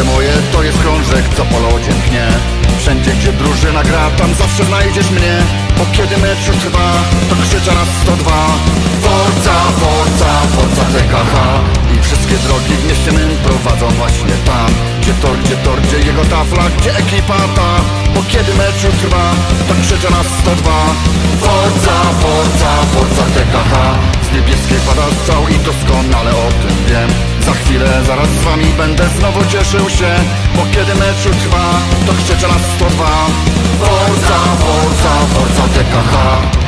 serce moje to jest krążek, co po lodzie Wszędzie gdzie drużyna gra, tam zawsze znajdziesz mnie. Bo kiedy mecz już trwa, to krzycza nas 102 Forca, forca, forca TKH I wszystkie drogi w mieście mym prowadzą właśnie tam. Gdzie tor, gdzie tor, gdzie jego tafla, gdzie ekipa ta. Bo kiedy mecz już trwa, to krzycza nas 102 Forca, forca, forca TKH Z niebieskiej pada strzał i doskonale o tym wiem. Za chwilę zaraz z wami będę znowu cieszył się Bo kiedy mecz trwa, to krzyczę nas 102 Forza, Forza, Forza TKH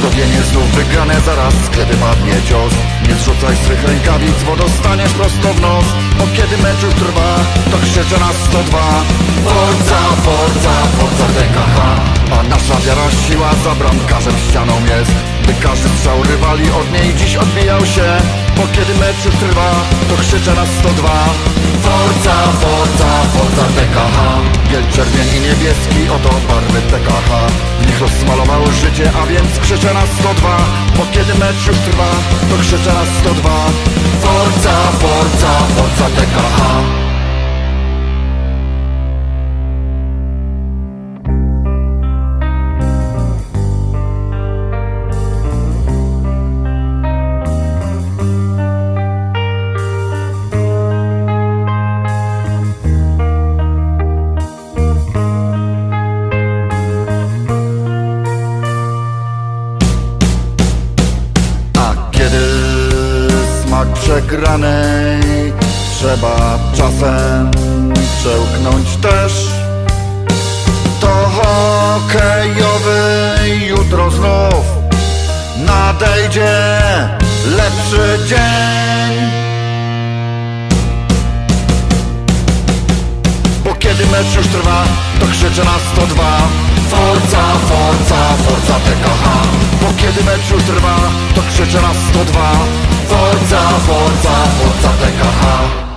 Zdobienie znów wygrane, zaraz sklepie padnie cios. Nie zrzucaj swych rękawic, bo dostaniesz prosto w nos. Bo kiedy mecz już trwa, to krzyczę nas 102 Forza, Forza, Forza TKH A nasza wiara siła za bramkarzem ścianą jest. By każdy strzał rywali od niej dziś odbijał się. Bo kiedy mecz już trwa, to krzyczę nas 102 Forza, Forza, Forza TKH Biel, czerwień i niebieski, oto barwy TKH Nich rozmalował życie, a więc krzyczę nas 102 Bo kiedy mecz już trwa, to krzyczę nas 102 Forza, kiedy smak przegranej Trzeba czasem przełknąć też. To hokejowy jutro znów Nadejdzie lepszy dzień. Bo kiedy mecz już trwa, to krzyczę na 102 Forza, Forza, Forza TKH Bo kiedy mecz już trwa, krzyczę raz 102 Forza, Forza, Forza PKH